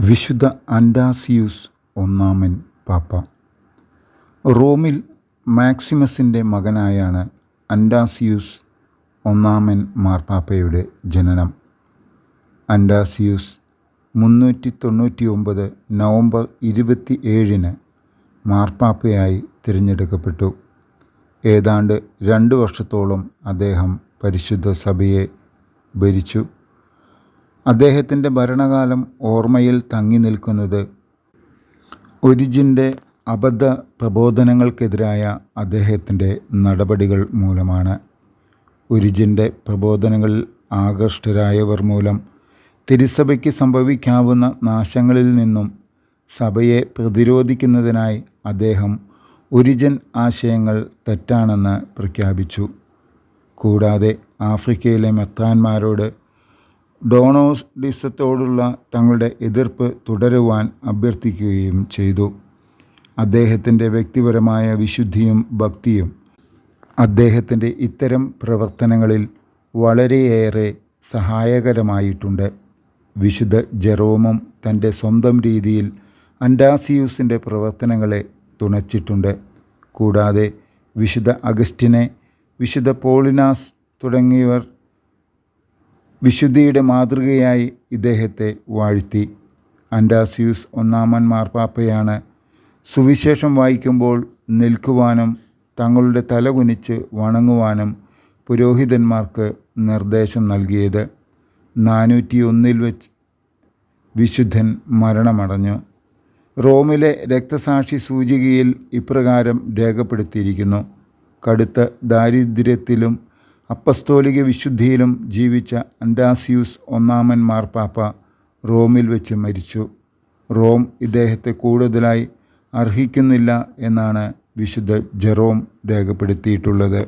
വിശുദ്ധ അൻഡാസിയൂസ് ഒന്നാമൻ പാപ്പ. റോമിൽ മാക്സിമസിന്റെ മകനായാണ് അൻഡാസിയൂസ് ഒന്നാമൻ മാർപ്പാപ്പയുടെ ജനനം. അൻഡാസിയൂസ് മുന്നൂറ്റി തൊണ്ണൂറ്റി ഒമ്പത് നവംബർ ഇരുപത്തി ഏഴിന് മാർപ്പാപ്പയായി തിരഞ്ഞെടുക്കപ്പെട്ടു. ഏതാണ്ട് രണ്ട് വർഷത്തോളം അദ്ദേഹം പരിശുദ്ധ സഭയെ ഭരിച്ചു. അദ്ദേഹത്തിന്റെ ഭരണകാലം ഓർമ്മയിൽ തങ്ങി നിൽക്കുന്നത് ഒരിജിന്റെ അബദ്ധ പ്രബോധനങ്ങൾക്കെതിരായ അദ്ദേഹത്തിന്റെ നടപടികൾ മൂലമാണ്. ഒരിജിന്റെ പ്രബോധനങ്ങളിൽ ആകൃഷ്ടരായവർ മൂലം തിരുസഭയ്ക്ക് സംഭവിക്കാവുന്ന നാശങ്ങളിൽ നിന്നും സഭയെ പ്രതിരോധിക്കുന്നതിനായി അദ്ദേഹം ഒരിജൻ ആശയങ്ങൾ തെറ്റാണെന്ന് പ്രഖ്യാപിച്ചു. കൂടാതെ ആഫ്രിക്കയിലെ മെത്രാന്മാരോട് ഡോണോഡിസത്തോടുള്ള തങ്ങളുടെ എതിർപ്പ് തുടരുവാൻ അഭ്യർത്ഥിക്കുകയും ചെയ്തു. അദ്ദേഹത്തിന്റെ വ്യക്തിപരമായ വിശുദ്ധിയും ഭക്തിയും അദ്ദേഹത്തിന്റെ ഇത്തരം പ്രവർത്തനങ്ങളിൽ വളരെയേറെ സഹായകരമായിട്ടുണ്ട്. വിശുദ്ധ ജെറോമും തന്റെ സ്വന്തം രീതിയിൽ അൻഡാസിയൂസിന്റെ പ്രവർത്തനങ്ങളെ തുണച്ചിട്ടുണ്ട്. കൂടാതെ വിശുദ്ധ അഗസ്റ്റിനെ വിശുദ്ധ പോളിനാസ് തുടങ്ങിയവർ വിശുദ്ധിയുടെ മാതൃകയായി ഇദ്ദേഹത്തെ വാഴ്ത്തി. അൻഡാസിയൂസ് ഒന്നാമൻ മാർപ്പാപ്പയാണ് സുവിശേഷം വായിക്കുമ്പോൾ നിൽക്കുവാനും തങ്ങളുടെ തലകുനിച്ച് വണങ്ങുവാനും പുരോഹിതന്മാർക്ക് നിർദ്ദേശം നൽകിയത്. നാനൂറ്റി ഒന്നിൽ വെച്ച് വിശുദ്ധൻ മരണമടഞ്ഞു. റോമിലെ രക്തസാക്ഷി സൂചികയിൽ ഇപ്രകാരം രേഖപ്പെടുത്തിയിരിക്കുന്നു. കടുത്ത ദാരിദ്ര്യത്തിലും അപ്പസ്തോലിക വിശുദ്ധിയിലും ജീവിച്ച അൻഡാസിയൂസ് ഒന്നാമൻ മാർപ്പാപ്പ റോമിൽ വെച്ച് മരിച്ചു. റോം ഇദ്ദേഹത്തെ കൂടുതലായി അർഹിക്കുന്നില്ല എന്നാണ് വിശുദ്ധ ജെറോം രേഖപ്പെടുത്തിയിട്ടുള്ളത്.